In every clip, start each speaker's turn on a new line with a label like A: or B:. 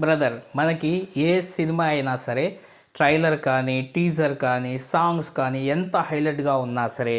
A: Brother మనకి ఏ cinema అయినా సరే ట్రైలర్ కానీ టీజర్ కానీ సాంగ్స్ కానీ ఎంత హైలైట్గా ఉన్నా సరే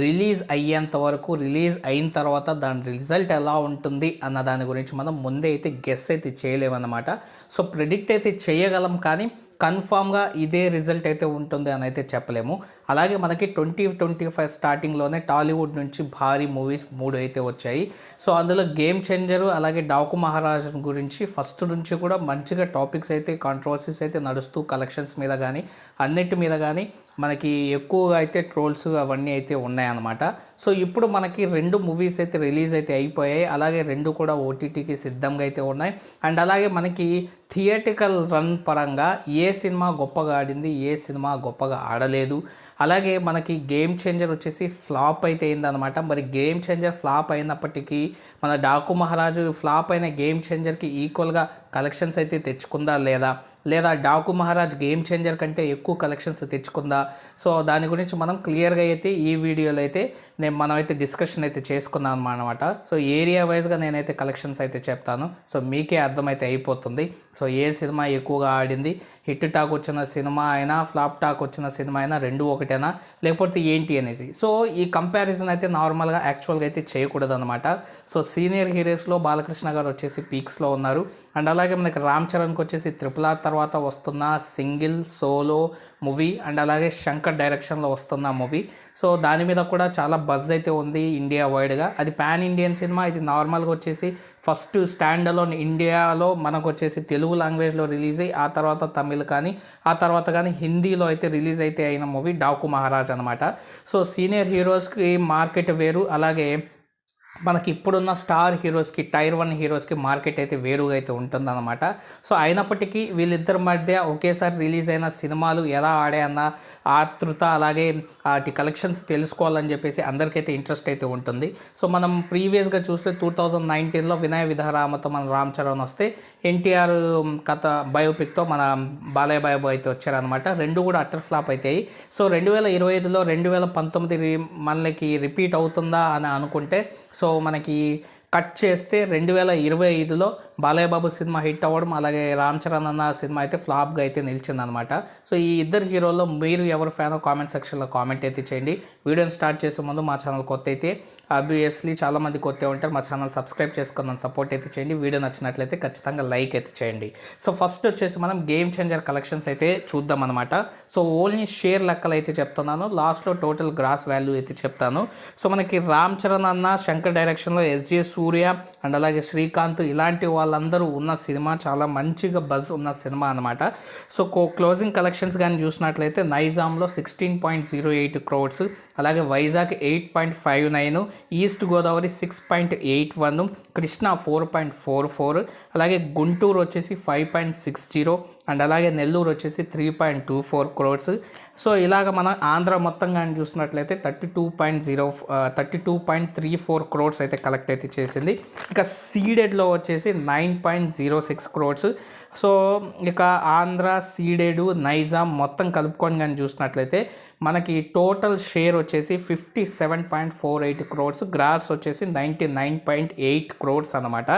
A: రిలీజ్ అయ్యేంత వరకు రిలీజ్ అయిన తర్వాత దాని రిజల్ట్ ఎలా ఉంటుంది అన్న దాని గురించి మనం ముందే అయితే గెస్ అయితే చేయలేమన్నమాట. సో ప్రిడిక్ట్ అయితే చేయగలం కానీ కన్ఫామ్గా ఇదే రిజల్ట్ అయితే ఉంటుంది అని అయితే చెప్పలేము. అలాగే మనకి ట్వంటీ ట్వంటీ ఫైవ్ స్టార్టింగ్లోనే టాలీవుడ్ నుంచి భారీ మూవీస్ మూడు అయితే వచ్చాయి. సో అందులో గేమ్ చేంజరు అలాగే డాకు మహారాజ్ గురించి ఫస్ట్ నుంచి కూడా మంచిగా టాపిక్స్ అయితే కాంట్రవర్సీస్ అయితే నడుస్తూ కలెక్షన్స్ మీద కానీ అన్నిటి మీద కానీ మనకి ఎక్కువగా అయితే ట్రోల్స్ అవన్నీ అయితే ఉన్నాయన్నమాట. సో ఇప్పుడు మనకి రెండు మూవీస్ అయితే రిలీజ్ అయితే అయిపోయాయి. అలాగే రెండు కూడా ఓటీటీకి సిద్ధంగా అయితే ఉన్నాయి. అండ్ అలాగే మనకి థియేటికల్ రన్ పరంగా ఏ ఏ సినిమా గొప్పగా ఆడింది ఏ సినిమా గొప్పగా ఆడలేదు అలాగే మనకి గేమ్ చేంజర్ వచ్చేసి ఫ్లాప్ అయితే అయిందనమాట మరి గేమ్ చేంజర్ ఫ్లాప్ అయినప్పటికీ మన డాకు మహారాజు ఫ్లాప్ అయిన గేమ్ చేంజర్కి ఈక్వల్గా కలెక్షన్స్ అయితే తెచ్చుకుందా లేదా? లేదా డాకు మహారాజ్ గేమ్ చేంజర్ కంటే ఎక్కువ కలెక్షన్స్ తెచ్చుకుందా? సో దాని గురించి మనం క్లియర్గా అయితే ఈ వీడియోలో అయితే నేను మనం అయితే డిస్కషన్ అయితే చేసుకున్నాం అనమాట సో ఏరియా వైజ్గా నేనైతే కలెక్షన్స్ అయితే చెప్తాను. సో మీకే అర్థమైతే అయిపోతుంది. సో ఏ సినిమా ఎక్కువగా ఆడింది? హిట్ టాక్ వచ్చిన సినిమా అయినా ఫ్లాప్ టాక్ వచ్చిన సినిమా అయినా రెండు ఒకటి ఒకటేనా లేకపోతే ఏంటి అనేసి. సో ఈ కంపారిజన్ అయితే నార్మల్గా యాక్చువల్గా అయితే చేయకూడదు అనమాట సో సీనియర్ హీరోస్లో బాలకృష్ణ గారు వచ్చేసి పీక్స్లో ఉన్నారు. అండ్ అలాగే మనకి రామ్ చరణ్కి వచ్చేసి త్రిపుల తర్వాత వస్తున్న సింగిల్ సోలో మూవీ అండ్ అలాగే శంకర్ డైరెక్షన్లో వస్తున్న మూవీ సో దాని మీద కూడా చాలా బజ్ అయితే ఉంది ఇండియా వైడ్గా అది పాన్ ఇండియన్ సినిమా ఇది నార్మల్గా వచ్చేసి ఫస్ట్ స్టాండ్ అలోన్ ఇండియాలో మనకు వచ్చేసి తెలుగు లాంగ్వేజ్లో రిలీజ్ అయ్యి ఆ తర్వాత తమిళ్ కానీ ఆ తర్వాత కానీ హిందీలో అయితే రిలీజ్ అయితే అయిన మూవీ డాకు మహారాజ్ అనమాట సో సీనియర్ హీరోస్కి మార్కెట్ వేరు అలాగే మనకి ఇప్పుడున్న స్టార్ హీరోస్కి టైర్ వన్ హీరోస్కి మార్కెట్ అయితే వేరుగా అయితే ఉంటుందన్నమాట. సో అయినప్పటికీ వీళ్ళిద్దరి మధ్య ఒకేసారి రిలీజ్ అయిన సినిమాలు ఎలా ఆడాయన్న ఆతృత అలాగే వాటి కలెక్షన్స్ తెలుసుకోవాలని చెప్పేసి అందరికైతే ఇంట్రెస్ట్ అయితే ఉంటుంది. సో మనం ప్రీవియస్గా చూస్తే టూ థౌజండ్ నైన్టీన్లో వినయ విధారామతో మన రామ్ చరణ్ వస్తే ఎన్టీఆర్ కథ బయోపిక్తో మన బాలయ్య బాబు అయితే వచ్చారనమాట రెండు కూడా అట్టర్ ఫ్లాప్ అవుతాయి సో రెండు వేల ఇరవై ఐదులో రెండు వేల పంతొమ్మిది మనకి రిపీట్ అవుతుందా అని అనుకుంటే సో సో మనకి కట్ చేస్తే రెండు వేల ఇరవై ఐదులో బాలయ్య బాబు సినిమా హిట్ అవ్వడం అలాగే రామ్ చరణ్ అన్న సినిమా అయితే ఫ్లాప్గా అయితే నిలిచిందనమాట. సో ఈ ఇద్దరు హీరోల్లో మీరు ఎవరు ఫ్యానో కామెంట్ సెక్షన్లో కామెంట్ అయితే చేయండి. వీడియోని స్టార్ట్ చేసే ముందు మా ఛానల్ కొత్త అయితే అబ్వియస్లీ చాలామంది కొత్త ఉంటారు. మా ఛానల్ సబ్స్క్రైబ్ చేసుకున్నాను సపోర్ట్ అయితే చేయండి. వీడియో నచ్చినట్లయితే ఖచ్చితంగా లైక్ అయితే చేయండి. సో ఫస్ట్ వచ్చేసి మనం గేమ్ చేంజర్ కలెక్షన్స్ అయితే చూద్దాం అనమాట సో ఓన్లీ షేర్ లెక్కలు అయితే చెప్తున్నాను. లాస్ట్లో టోటల్ గ్రాస్ వాల్యూ అయితే చెప్తాను. సో మనకి రామ్ చరణ్ అన్న శంకర్ డైరెక్షన్లో ఎస్జిఎస్ సూర్య అండ్ అలాగే శ్రీకాంత్ ఇలాంటి వాళ్ళందరూ ఉన్న సినిమా చాలా మంచిగా బజ్ ఉన్న సినిమా అనమాట సో కో క్లోజింగ్ కలెక్షన్స్ కానీ చూసినట్లయితే నైజాంలో sixteen point zero eight crores అలాగే Vizag eight point five nine East Godavari six point eight one Krishna four point four four అలాగే గుంటూరు వచ్చేసి five point six zero and అలాగే నెల్లూరు వచ్చేసి three point two four crores so ఇలాగ మనం ఆంధ్ర మొత్తం కానీ చూసినట్లయితే thirty two point zero thirty two point three four crores అయితే కలెక్ట్ అయితే చేసింది. ఇక సీడెడ్లో వచ్చేసి nine point zero six crores so ఇక ఆంధ్ర సీడెడ్ నైజాం మొత్తం కలుపుకొని కానీ చూసినట్లయితే మనకి టోటల్ షేర్ వచ్చేసి fifty seven point four eight crores gross వచ్చేసి ninety nine point eight crores అనమాట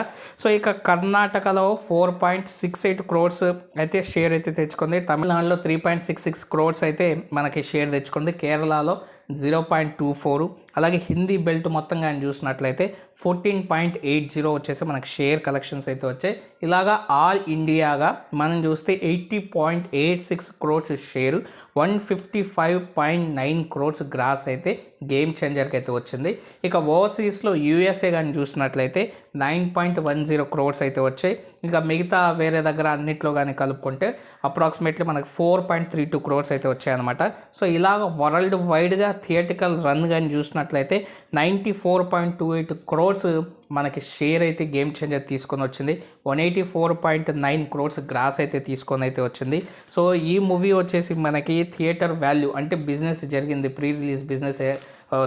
A: సో ఇక కర్ణాటకలో four point six eight crores అయితే షేర్ అయితే తెచ్చుకుంది. తమిళనాడులో three point six six crores అయితే మనకి షేర్ తెచ్చుకుంది. కేరళలో జీరో పాయింట్ టూ ఫోర్ అలాగే హిందీ బెల్ట్ మొత్తం కానీ చూసినట్లయితే ఫోర్టీన్ పాయింట్ ఎయిట్ జీరో వచ్చేసి మనకు షేర్ కలెక్షన్స్ అయితే వచ్చాయి. ఇలాగా ఆల్ ఇండియాగా మనం చూస్తే eighty point eight six crores share one fifty five point nine crores gross అయితే గేమ్ చేంజర్కి అయితే వచ్చింది. ఇక ఓవర్సీస్లో యూఎస్ఏ కానీ చూసినట్లయితే nine point one zero crores అయితే వచ్చాయి. ఇంకా మిగతా వేరే దగ్గర అన్నిట్లో కానీ కలుపుకుంటే అప్రాక్సిమేట్లీ మనకు four point three two crores అయితే వచ్చాయన్నమాట. సో ఇలాగ వరల్డ్ వైడ్గా థియేటికల్ రన్ కానీ చూసినట్లయితే ninety four point two eight crores మనకి షేర్ అయితే గేమ్ చేంజర్ తీసుకొని వచ్చింది. One eighty four point nine crores gross అయితే తీసుకొని అయితే వచ్చింది. సో ఈ మూవీ వచ్చేసి మనకి థియేటర్ వాల్యూ అంటే బిజినెస్ జరిగింది. ప్రీ రిలీజ్ బిజినెస్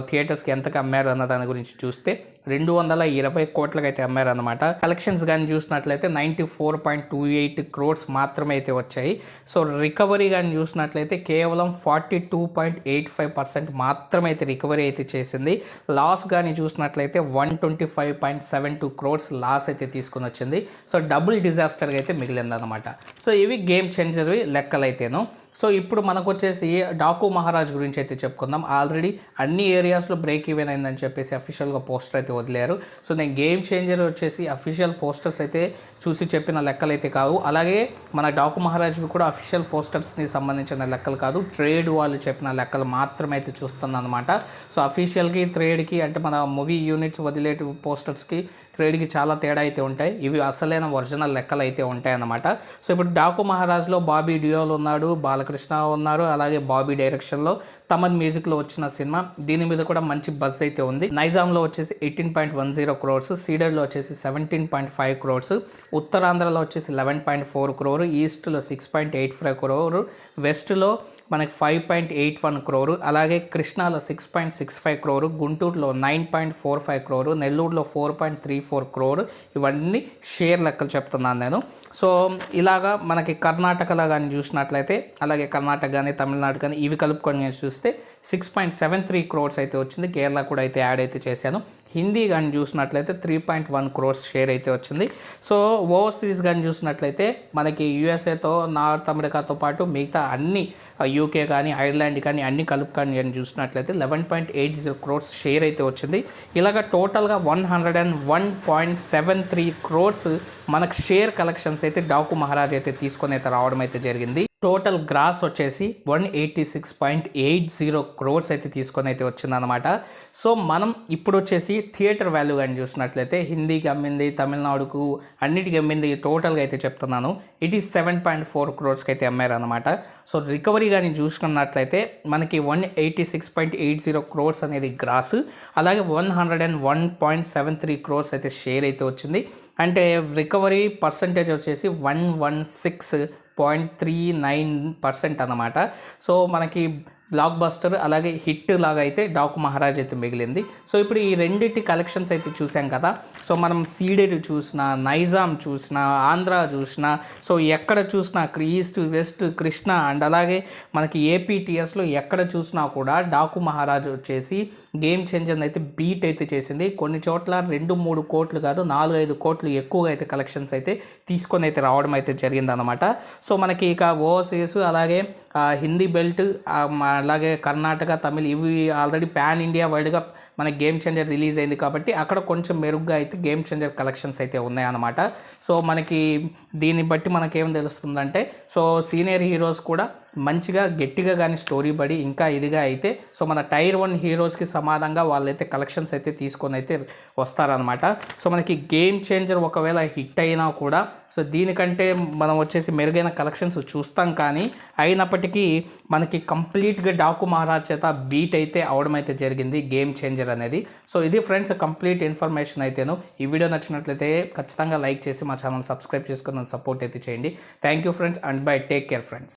A: థియేటర్స్కి ఎంతకు అమ్మారు అన్న దాని గురించి చూస్తే రెండు వందల ఇరవై కోట్లకైతే అయితే అమ్మారనమాట కలెక్షన్స్ కానీ చూసినట్లయితే ninety four point two eight crores మాత్రమే అయితే వచ్చాయి. సో రికవరీ కానీ చూసినట్లయితే కేవలం forty two point eight five percent మాత్రమే అయితే రికవరీ అయితే చేసింది. లాస్ కానీ చూసినట్లయితే one twenty five point seven two crores loss అయితే తీసుకుని వచ్చింది. సో డబుల్ డిజాస్టర్గా అయితే మిగిలిందనమాట సో ఇవి గేమ్ చేంజర్వి లెక్కలైతేను. సో ఇప్పుడు మనకు వచ్చేసి డాకు మహారాజ్ గురించి అయితే చెప్పుకుందాం. ఆల్రెడీ అన్ని ఏరియాస్లో బ్రేక్ ఈవెన్ అయిందని చెప్పేసి అఫీషియల్గా పోస్టర్ అయితే వదిలేరు. సో నేను గేమ్ చేంజర్ వచ్చేసి అఫీషియల్ పోస్టర్స్ అయితే చూసి చెప్పిన లెక్కలు అయితే కావు. అలాగే మన డాకు మహారాజ్వి కూడా అఫీషియల్ పోస్టర్స్ని సంబంధించిన లెక్కలు కాదు ట్రేడ్ వాళ్ళు చెప్పిన లెక్కలు మాత్రమే అయితే చూస్తున్నాను అనమాట సో అఫీషియల్కి ట్రేడ్కి అంటే మన మూవీ యూనిట్స్ వదిలే పోస్టర్స్కి ట్రేడ్కి చాలా తేడా అయితే ఉంటాయి. ఇవి అసలైన ఒరిజినల్ లెక్కలు అయితే ఉంటాయి అన్నమాట సో ఇప్పుడు డాకు మహారాజ్లో బాబీ డియోల్ ఉన్నాడు బాలకృష్ణ ఉన్నారు అలాగే బాబీ డైరెక్షన్లో తమన్ మ్యూజిక్లో వచ్చిన సినిమా. దీని మీద కూడా మంచి బజ్ అయితే ఉంది. నైజాంలో వచ్చేసి eighteen point one zero crores సీడర్లో వచ్చేసి సెవెంటీన్ పాయింట్ ఫైవ్ క్రోర్స్ ఉత్తరాంధ్రలో వచ్చేసి లెవెన్ పాయింట్ ఫోర్ క్రోర్ ఈస్ట్లో six point eight five crore వెస్ట్లో మనకి five point eight one crore అలాగే కృష్ణాలో six point six five crore గుంటూరులో nine point four five crore నెల్లూరులో four point three four crore ఇవన్నీ share లెక్కలు చెప్తున్నాను నేను. సో ఇలాగా మనకి కర్ణాటకలో కానీ చూసినట్లయితే అలాగే కర్ణాటక కానీ తమిళనాడు కానీ ఇవి కలుపుకొని నేను చూస్తే six point seven three crores అయితే వచ్చింది కేరళ కూడా అయితే యాడ్ అయితే చేశాను. హిందీ కానీ చూసినట్లయితే three point one crores share అయితే వచ్చింది. సో ఓవర్సీస్ కానీ చూసినట్లయితే మనకి యూఎస్ఏతో నార్త్ అమెరికాతో పాటు మిగతా అన్ని uh, యూకే కానీ ఐర్లాండ్ కానీ అన్ని కలుపుకొని కానీ చూసినట్లయితే eleven point eight zero crores share అయితే వచ్చింది. ఇలాగ టోటల్గా one hundred and one point seven three crores మనకు షేర్ కలెక్షన్స్ అయితే డాకు మహారాజ్ అయితే తీసుకొని అయితే రావడం అయితే జరిగింది. టోటల్ గ్రాస్ వచ్చేసి one eighty six point eight zero crores అయితే తీసుకొని అయితే వచ్చిందనమాట సో మనం ఇప్పుడు వచ్చేసి థియేటర్ వాల్యూ కానీ చూసినట్లయితే హిందీకి అమ్మింది తమిళనాడుకు అన్నిటికి అమ్మింది టోటల్గా అయితే చెప్తున్నాను. It is seven point four క్రోర్స్కి అయితే అమ్మారు అనమాట సో రికవరీ కానీ చూసుకున్నట్లయితే మనకి one eighty six point eight zero crores అనేది గ్రాస్. అలాగే one hundred and one point seven three crores అయితే షేర్ అయితే వచ్చింది. అంటే రికవరీ పర్సంటేజ్ వచ్చేసి one one six point three nine percent అన్నమాట. సో మనకి బ్లాక్ బస్టర్ అలాగే హిట్ లాగా అయితే డాకు మహారాజ్ అయితే మిగిలింది. సో ఇప్పుడు ఈ రెండింటి కలెక్షన్స్ అయితే చూసాం కదా. సో మనం సీడెడ్ చూసిన నైజాం చూసిన ఆంధ్ర చూసిన సో ఎక్కడ చూసినా ఈస్ట్ వెస్ట్ కృష్ణ అండ్ అలాగే మనకి ఏపీటీఎస్లో ఎక్కడ చూసినా కూడా డాకు మహారాజ్ వచ్చేసి గేమ్ చేంజర్ అయితే బీట్ అయితే చేసింది. కొన్ని చోట్ల రెండు మూడు కోట్లు కాదు నాలుగు ఐదు కోట్లు ఎక్కువగా అయితే కలెక్షన్స్ అయితే తీసుకొని అయితే రావడం అయితే జరిగిందనమాట సో మనకి ఇక ఓవర్సీస్ అలాగే హిందీ బెల్ట్ అలాగే కర్ణాటక తమిళ్ ఇవి ఆల్రెడీ ప్యాన్ ఇండియా వైడ్గా మన గేమ్ చేంజర్ రిలీజ్ అయింది కాబట్టి అక్కడ కొంచెం మెరుగ్గా అయితే గేమ్ చేంజర్ కలెక్షన్స్ అయితే ఉన్నాయన్నమాట. సో మనకి దీన్ని బట్టి మనకేం తెలుస్తుందంటే సో సీనియర్ హీరోస్ కూడా మంచిగా గట్టిగా కానీ స్టోరీ పడి ఇంకా ఇదిగా అయితే సో మన టైర్ వన్ హీరోస్కి సమానంగా వాళ్ళైతే కలెక్షన్స్ అయితే తీసుకొని అయితే వస్తారనమాట సో మనకి గేమ్ చేంజర్ ఒకవేళ హిట్ అయినా కూడా సో దీనికంటే మనం వచ్చేసి మెరుగైన కలెక్షన్స్ చూస్తాం కానీ అయినప్పటికీ మనకి కంప్లీట్గా డాకు మహారాజ్ చేత బీట్ అయితే అవడం అయితే జరిగింది గేమ్ చేంజర్ అనేది. సో ఇది ఫ్రెండ్స్ కంప్లీట్ ఇన్ఫర్మేషన్ అయితేను. ఈ వీడియో నచ్చినట్లయితే ఖచ్చితంగా లైక్ చేసి మా ఛానల్ సబ్స్క్రైబ్ చేసుకుని సపోర్ట్ అయితే చేయండి. Thank you friends and bye. Take care friends.